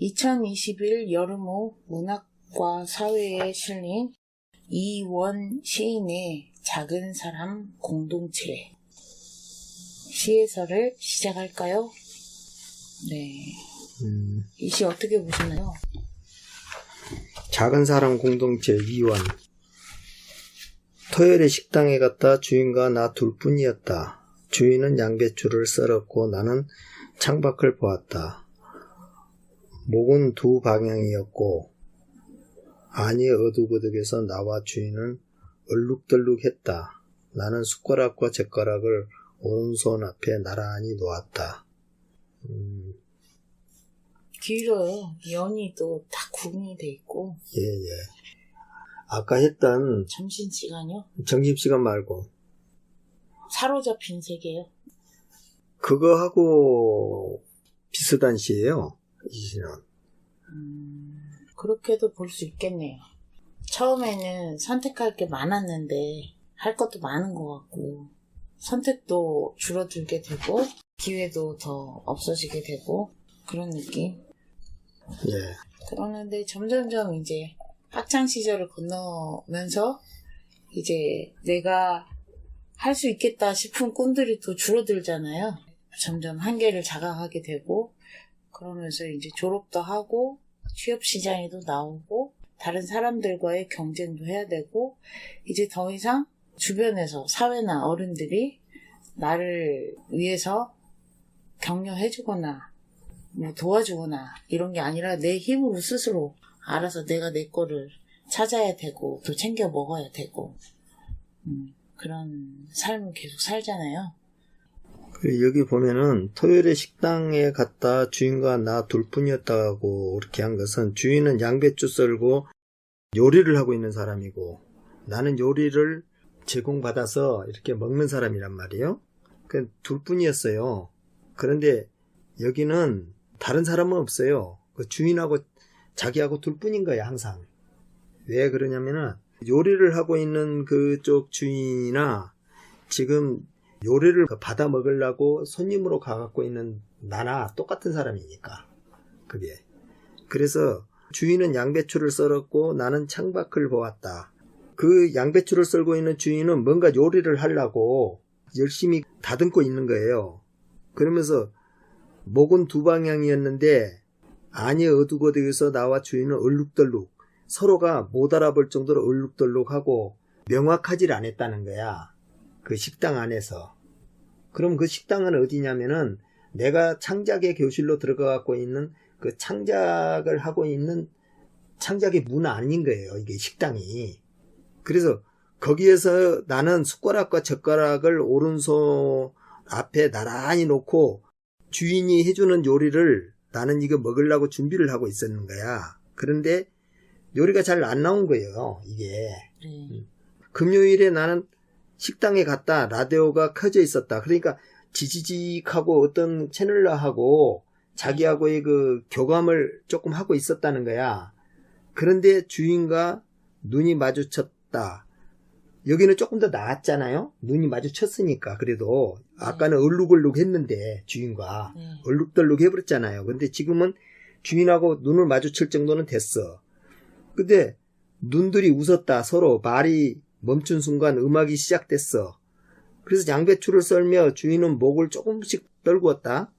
2021 여름호 문학과 사회에 실린 이원 시인의 작은 사람 공동체 시에서를 시작할까요? 네. 음, 이시 어떻게 보시나요? 작은 사람 공동체 이원 토요일에 식당에 갔다 주인과 나 둘뿐이었다. 주인은 양배추를 썰었고 나는 창밖을 보았다. 목은 두 방향이었고 안이 어둑어둑해서 나와 주인은 얼룩덜룩했다. 나는 숟가락과 젓가락을 오른손 앞에 나란히 놓았다. 음, 길어요. 연이도 딱 구분이 돼 있고 예, 예. 아까 했던 점심시간이요? 점심시간 말고 사로잡힌 세계요. 그거하고 비슷한 시예요. 이 시는. 음, 그렇게도 볼 수 있겠네요. 처음에는 선택할 게 많았는데 할 것도 많은 것 같고 선택도 줄어들게 되고 기회도 더 없어지게 되고 그런 느낌. 예. 그러는데 점점점 이제 학창 시절을 건너면서 이제 내가 할 수 있겠다 싶은 꿈들이 또 줄어들잖아요. 점점 한계를 자각하게 되고 그러면서 이제 졸업도 하고 취업 시장에도 나오고 다른 사람들과의 경쟁도 해야 되고 이제 더 이상 주변에서 사회나 어른들이 나를 위해서 격려해주거나 뭐 도와주거나 이런 게 아니라 내 힘으로 스스로 알아서 내가 내 거를 찾아야 되고 또 챙겨 먹어야 되고 음, 그런 삶을 계속 살잖아요. 여기 보면은 토요일에 식당에 갔다 주인과 나 둘뿐이었다고 이렇게 한 것은 주인은 양배추 썰고 요리를 하고 있는 사람이고 나는 요리를 제공받아서 이렇게 먹는 사람이란 말이에요. 그 둘뿐이었어요. 그런데 여기는 다른 사람은 없어요. 그 주인하고 자기하고 둘뿐인 거야 항상. 왜 그러냐면은 요리를 하고 있는 그쪽 주인이나 지금 요리를 받아 먹으려고 손님으로 가갖고 있는 나나 똑같은 사람이니까 그게. 그래서 주인은 양배추를 썰었고 나는 창밖을 보았다. 그 양배추를 썰고 있는 주인은 뭔가 요리를 하려고 열심히 다듬고 있는 거예요. 그러면서 목은 두 방향이었는데 안이 어둑어둑해서 나와 주인은 얼룩덜룩 서로가 못 알아볼 정도로 얼룩덜룩하고 명확하질 않았다는 거야 그 식당 안에서. 그럼 그 식당은 어디냐면은 내가 창작의 교실로 들어가 갖고 있는 그 창작을 하고 있는 창작의 문 아닌 거예요. 이게 식당이. 그래서 거기에서 나는 숟가락과 젓가락을 오른손 앞에 나란히 놓고 주인이 해주는 요리를 나는 이거 먹으려고 준비를 하고 있었는 거야. 그런데 요리가 잘 안 나온 거예요. 이게. 네. 금요일에 나는 식당에 갔다 라디오가 켜져 있었다. 그러니까 지지직하고 어떤 채널러하고 자기하고의 그 교감을 조금 하고 있었다는 거야. 그런데 주인과 눈이 마주쳤다. 여기는 조금 더 나았잖아요. 눈이 마주쳤으니까 그래도 아까는 얼룩얼룩 했는데 주인과 네. 얼룩덜룩 해버렸잖아요. 근데 지금은 주인하고 눈을 마주칠 정도는 됐어. 근데 눈들이 웃었다. 서로 말이 멈춘 순간 음악이 시작됐어. 그래서 양배추를 썰며 주인은 목을 조금씩 떨구었다.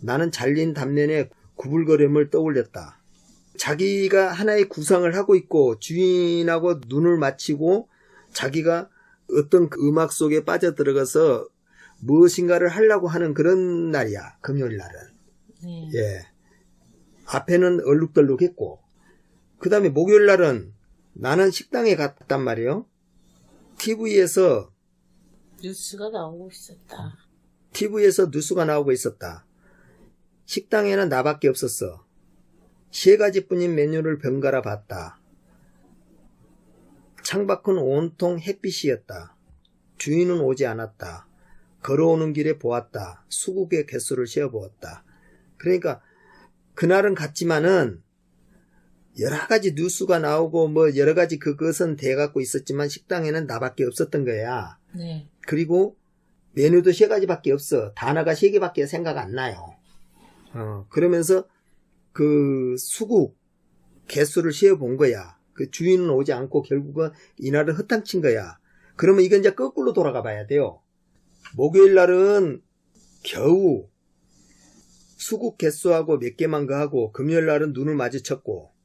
나는 잘린 단면에 구불거림을 떠올렸다. 자기가 하나의 구상을 하고 있고 주인하고 눈을 맞추고 자기가 어떤 그 음악 속에 빠져들어가서 무엇인가를 하려고 하는 그런 날이야. 금요일 날은. 네. 예. 앞에는 얼룩덜룩했고, 그 다음에 목요일 날은 나는 식당에 갔단 말이에요. TV에서, 뉴스가 나오고 있었다. TV에서 뉴스가 나오고 있었다. 식당에는 나밖에 없었어. 세 가지뿐인 메뉴를 번갈아 봤다. 창밖은 온통 햇빛이었다. 주인은 오지 않았다. 걸어오는 길에 보았다. 수국의 개수를 세어보았다. 그러니까 그날은 갔지만은 여러 가지 뉴스가 나오고 뭐 여러 가지 그것은 돼 갖고 있었지만 식당에는 나밖에 없었던 거야. 네. 그리고 메뉴도 세 가지밖에 없어. 단어가 세 개밖에 생각 안 나요. 어, 그러면서 그 수국 개수를 세어 본 거야. 그 주인은 오지 않고 결국은 이날은 허탕친 거야. 그러면 이건 이제 거꾸로 돌아가 봐야 돼요. 목요일 날은 겨우 수국 개수하고 몇 개만 거하고 금요일 날은 눈을 마주쳤고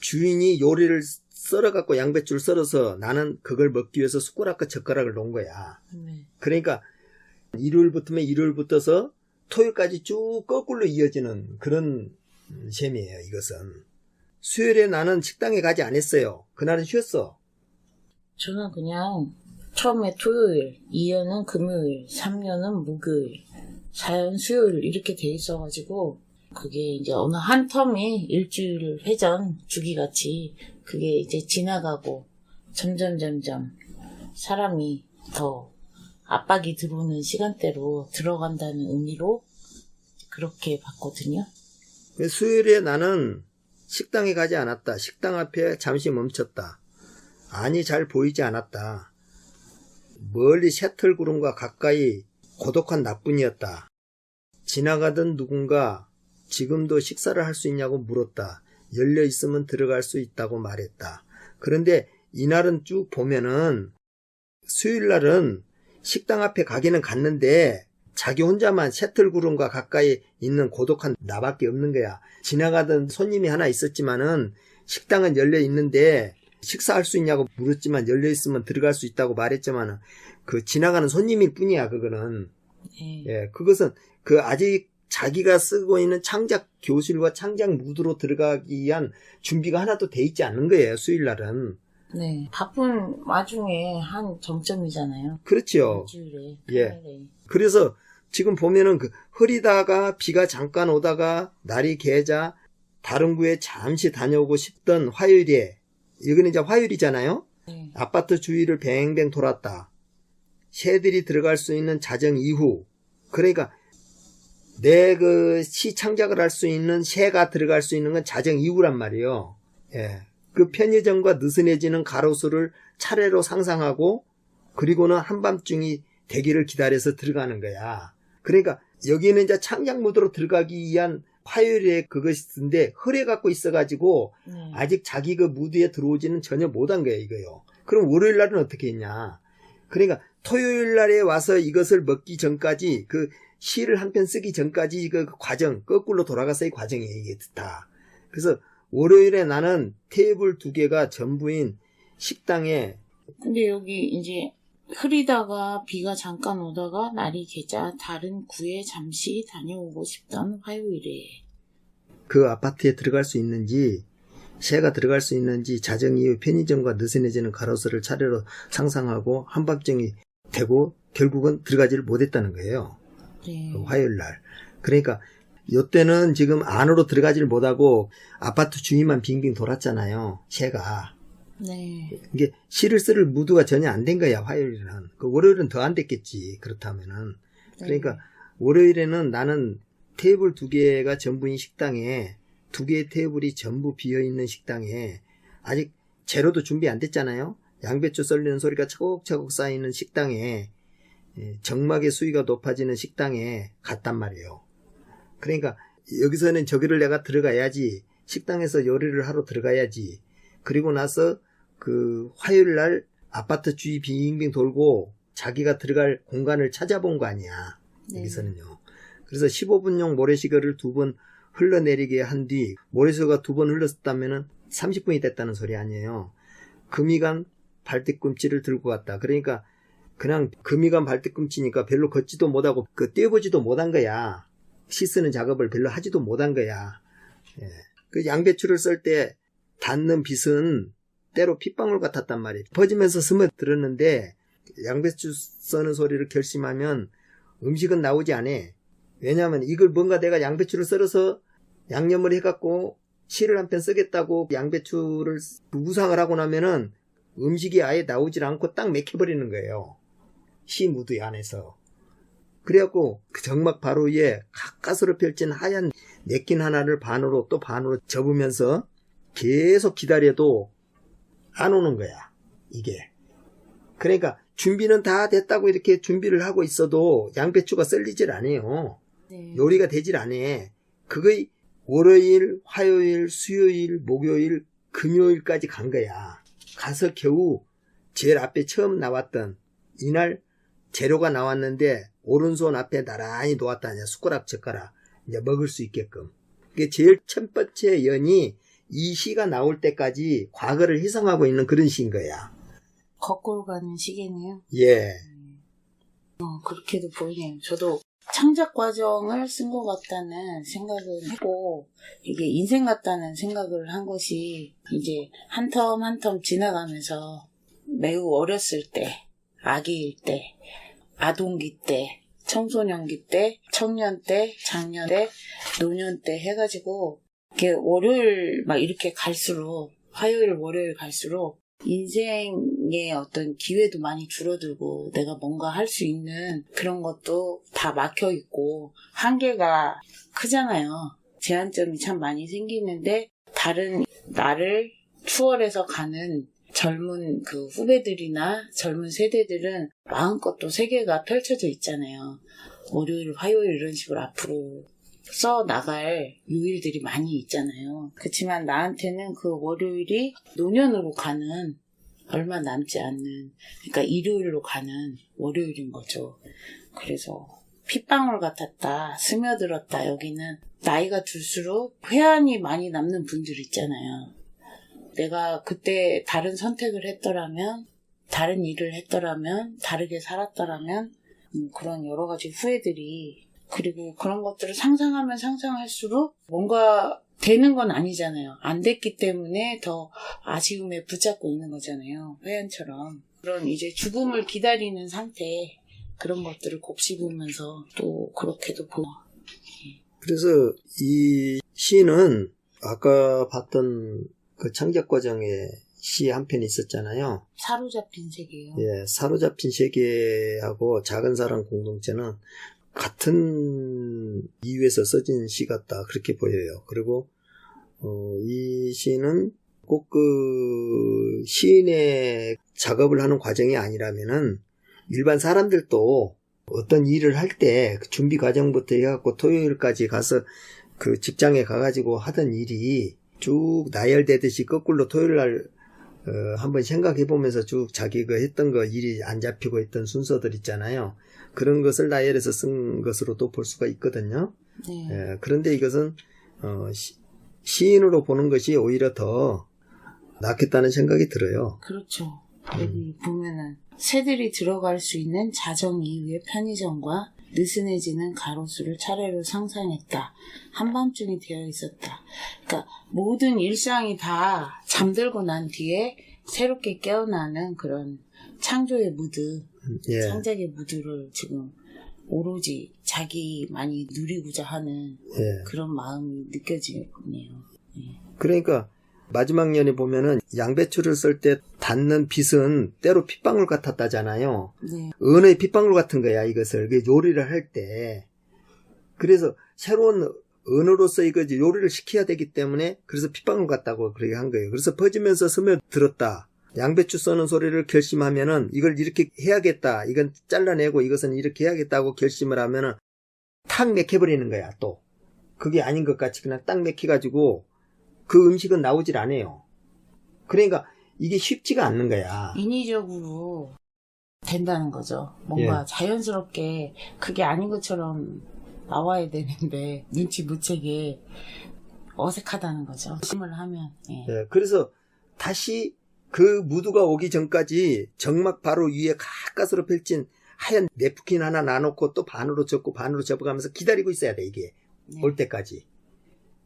주인이 요리를 썰어갖고 양배추를 썰어서 나는 그걸 먹기 위해서 숟가락과 젓가락을 놓은 거야. 네. 그러니까 일요일부터면 일요일부터서 토요일까지 쭉 거꾸로 이어지는 그런 셈이에요, 이것은. 수요일에 나는 식당에 가지 않았어요. 그날은 쉬었어. 저는 그냥 처음에 토요일, 2년은 금요일, 3년은 목요일, 4년 수요일 이렇게 돼 있어가지고 그게 이제 어느 한 텀이 일주일 회전 주기같이 그게 이제 지나가고 점점 점점 사람이 더 압박이 들어오는 시간대로 들어간다는 의미로 그렇게 봤거든요. 수요일에 나는 식당에 가지 않았다. 식당 앞에 잠시 멈췄다. 안이 잘 보이지 않았다. 멀리 셔틀 구름과 가까이 고독한 나뿐이었다. 지나가던 누군가 지금도 식사를 할 수 있냐고 물었다. 열려 있으면 들어갈 수 있다고 말했다. 그런데 이날은 쭉 보면은 수요일 날은 식당 앞에 가기는 갔는데 자기 혼자만 셔틀 구름과 가까이 있는 고독한 나밖에 없는 거야. 지나가던 손님이 하나 있었지만은 식당은 열려 있는데 식사할 수 있냐고 물었지만 열려 있으면 들어갈 수 있다고 말했지만은 그 지나가는 손님일 뿐이야 그거는 네. 예 그것은 그 아직 자기가 쓰고 있는 창작 교실과 창작 무드로 들어가기 위한 준비가 하나도 돼 있지 않는 거예요 수요일 날은 네. 바쁜 와중에 한 정점이잖아요. 그렇죠 일주일에. 예. 평일에. 그래서 지금 보면은 그 흐리다가 비가 잠깐 오다가 날이 개자 다른 구에 잠시 다녀오고 싶던 화요일에 이거는 이제 화요일이잖아요. 네. 아파트 주위를 뱅뱅 돌았다. 새들이 들어갈 수 있는 자정 이후 그러니까 내 그 시 창작을 할 수 있는 새가 들어갈 수 있는 건 자정 이후란 말이에요. 예. 그 편의점과 느슨해지는 가로수를 차례로 상상하고 그리고는 한밤중이 되기를 기다려서 들어가는 거야. 그러니까 여기는 이제 창작 무드로 들어가기 위한 화요일에 그것인데 흐려 갖고 있어가지고 네. 아직 자기 그 무드에 들어오지는 전혀 못한 거예요, 이거요. 그럼 월요일 날은 어떻게 했냐? 그러니까 토요일 날에 와서 이것을 먹기 전까지 그 시를 한 편 쓰기 전까지 그 과정 거꾸로 돌아가서 이 과정이에요, 이게 다. 그래서 월요일에 나는 테이블 두 개가 전부인 식당에 근데 여기 이제 흐리다가 비가 잠깐 오다가 날이 개자 다른 구에 잠시 다녀오고 싶던 화요일에 그 아파트에 들어갈 수 있는지 새가 들어갈 수 있는지 자정 이후 편의점과 느슨해지는 가로수를 차례로 상상하고 한밤중이 되고 결국은 들어가지를 못했다는 거예요. 네. 그 화요일 날. 그러니까 요때는 지금 안으로 들어가지를 못하고 아파트 주위만 빙빙 돌았잖아요. 새가. 네. 이게 시를 쓸 무드가 전혀 안 된 거야, 화요일은. 그 월요일은 더 안 됐겠지, 그렇다면은. 네. 그러니까 월요일에는 나는 테이블 두 개가 전부인 식당에 두 개의 테이블이 전부 비어 있는 식당에 아직 재료도 준비 안 됐잖아요. 양배추 썰리는 소리가 차곡차곡 쌓이는 식당에 예, 정막의 수위가 높아지는 식당에 갔단 말이에요. 그러니까 여기서는 저기를 내가 들어가야지 식당에서 요리를 하러 들어가야지 그리고 나서 그 화요일 날 아파트 주위 빙빙 돌고 자기가 들어갈 공간을 찾아본 거 아니야. 네. 여기서는요. 그래서 15분용 모래시계를 두 번 흘러내리게 한 뒤 모래시계가 두 번 흘렀다면은 30분이 됐다는 소리 아니에요. 금이 간 발뒤꿈치를 들고 갔다. 그러니까 그냥 금이간 발뒤꿈치니까 별로 걷지도 못하고 그 뛰어보지도 못한 거야. 씻는 작업을 별로 하지도 못한 거야. 예. 그 양배추를 썰때 닿는 빛은 때로 핏방울 같았단 말이에요. 퍼지면서 스며들었는데 양배추 써는 소리를 결심하면 음식은 나오지 않아. 왜냐하면 이걸 뭔가 내가 양배추를 썰어서 양념을 해갖고 실을 한 편 쓰겠다고 양배추를 구상을 하고 나면은 음식이 아예 나오질 않고 딱 맥혀버리는 거예요. 시 무드 안에서. 그래갖고 그 정막 바로 위에 가까스로 펼친 하얀 냅킨 하나를 반으로 또 반으로 접으면서 계속 기다려도 안 오는 거야. 이게. 그러니까 준비는 다 됐다고 이렇게 준비를 하고 있어도 양배추가 썰리질 않아요. 네. 요리가 되질 않아. 그거 월요일, 화요일, 수요일, 목요일, 금요일까지 간 거야. 가서 겨우 제일 앞에 처음 나왔던 이날 재료가 나왔는데 오른손 앞에 나란히 놓았다 냐 숟가락 젓가락 이제 먹을 수 있게끔. 그게 제일 첫 번째 연이 이 시가 나올 때까지 과거를 희생하고 있는 그런 시인 거야. 거꾸로 가는 시계네요. 예. 어, 그렇게도 보이네요. 저도 창작 과정을 쓴 것 같다는 생각을 했고, 이게 인생 같다는 생각을 한 것이 이제 한 텀 한 텀 지나가면서 매우 어렸을 때, 아기일 때, 아동기 때, 청소년기 때, 청년 때, 장년 때, 노년 때 해가지고, 이렇게 월요일 막 이렇게 갈수록, 화요일, 월요일 갈수록 인생의 어떤 기회도 많이 줄어들고 내가 뭔가 할 수 있는 그런 것도 다 막혀 있고 한계가 크잖아요. 제한점이 참 많이 생기는데 다른 나를 추월해서 가는 젊은 그 후배들이나 젊은 세대들은 마음껏 또 세계가 펼쳐져 있잖아요. 월요일, 화요일 이런 식으로 앞으로 써 나갈 요일들이 많이 있잖아요. 그렇지만 나한테는 그 월요일이 노년으로 가는 얼마 남지 않는 그러니까 일요일로 가는 월요일인 거죠. 그래서 핏방울 같았다, 스며들었다. 여기는 나이가 들수록 회한이 많이 남는 분들 있잖아요. 내가 그때 다른 선택을 했더라면, 다른 일을 했더라면, 다르게 살았더라면, 음, 그런 여러 가지 후회들이 그리고 그런 것들을 상상하면 상상할수록 뭔가 되는 건 아니잖아요. 안 됐기 때문에 더 아쉬움에 붙잡고 있는 거잖아요. 회원처럼. 그런 이제 죽음을 기다리는 상태, 그런 것들을 곱씹으면서 또 그렇게도 보고. 그래서 이 시는 아까 봤던 그 창작 과정에 시 한 편이 있었잖아요. 사로잡힌 세계요. 예, 사로잡힌 세계하고 작은 사람 공동체는 같은 이유에서 써진 시 같다 그렇게 보여요. 그리고 어, 이 시는 꼭 그 시인의 작업을 하는 과정이 아니라면은 일반 사람들도 어떤 일을 할 때 준비 과정부터 해갖고 토요일까지 가서 그 직장에 가가지고 하던 일이 쭉 나열되듯이 거꾸로 토요일 날 어, 한번 생각해 보면서 쭉 자기 가 했던 거 일이 안 잡히고 있던 순서들 있잖아요. 그런 것을 나열해서 쓴 것으로도 볼 수가 있거든요. 네. 예, 그런데 이것은 어, 시, 시인으로 보는 것이 오히려 더 낫겠다는 생각이 들어요. 그렇죠. 여기 보면은 새들이 들어갈 수 있는 자정 이후의 편의점과 느슨해지는 가로수를 차례로 상상했다. 한밤중이 되어 있었다. 그러니까 모든 일상이 다 잠들고 난 뒤에 새롭게 깨어나는 그런 창조의 무드, 예, 창작의 무드를 지금 오로지 자기만이 누리고자 하는 예. 그런 마음이 느껴지네요. 그러니까 마지막 년에 보면은 양배추를 썰때 닿는 빛은 때로 핏방울 같았다잖아요. 네. 은의 핏방울 같은 거야 이것을 그 요리를 할 때. 그래서 새로운 은으로서 이거 이제 요리를 시켜야 되기 때문에 그래서 핏방울 같다고 그렇게 한 거예요. 그래서 퍼지면서 스며들었다. 양배추 써는 소리를 결심하면은 이걸 이렇게 해야겠다. 이건 잘라내고 이것은 이렇게 해야겠다고 결심을 하면은 탁 맥혀버리는 거야 또. 그게 아닌 것 같이 그냥 딱 맥혀가지고 그 음식은 나오질 않아요. 그러니까 이게 쉽지가 않는 거야. 인위적으로 된다는 거죠. 뭔가 예. 자연스럽게 그게 아닌 것처럼 나와야 되는데 눈치 못 채게 어색하다는 거죠. 심을 하면 예. 예, 그래서 다시 그 무드가 오기 전까지 정막 바로 위에 가까스로 펼친 하얀 네프킨 하나 놔놓고 또 반으로 접고 반으로 접어가면서 기다리고 있어야 돼 이게 네. 올 때까지.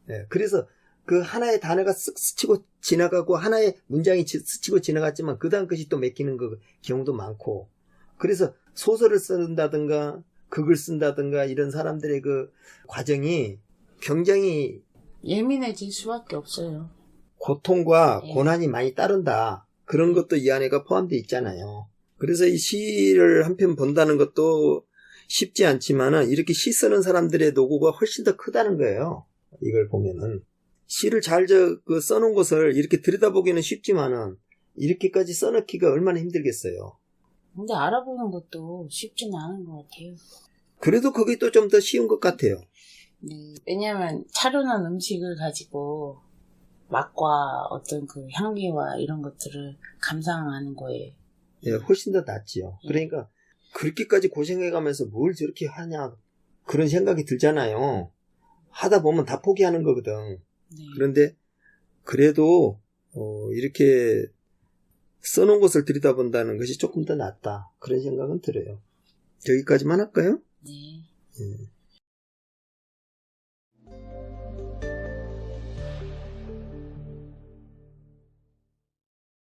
예, 그래서 그 하나의 단어가 쓱 스치고 지나가고 하나의 문장이 지- 스치고 지나갔지만 그 다음 것이 또 맥히는 그 경우도 많고 그래서 소설을 쓴다든가 극을 쓴다든가 이런 사람들의 그 과정이 굉장히 예민해질 수밖에 없어요. 고통과 예. 고난이 많이 따른다. 그런 것도 이 안에가 포함되어 있잖아요. 그래서 이 시를 한 편 본다는 것도 쉽지 않지만은 이렇게 시 쓰는 사람들의 노고가 훨씬 더 크다는 거예요. 이걸 보면은. 시를 잘 저, 그 써놓은 것을 이렇게 들여다보기는 쉽지만은 이렇게까지 써놓기가 얼마나 힘들겠어요. 근데 알아보는 것도 쉽지는 않은 것 같아요. 그래도 그게 또 좀 더 쉬운 것 같아요. 네, 왜냐면 차려놓은 음식을 가지고 맛과 어떤 그 향기와 이런 것들을 감상하는 거예요. 예, 훨씬 더 낫지요. 예. 그러니까 그렇게까지 고생해가면서 뭘 저렇게 하냐 그런 생각이 들잖아요. 하다 보면 다 포기하는 거거든. 네. 그런데 그래도 어, 이렇게 써놓은 것을 들여다본다는 것이 조금 더 낫다. 그런 생각은 들어요. 여기까지만 할까요? 네. 예.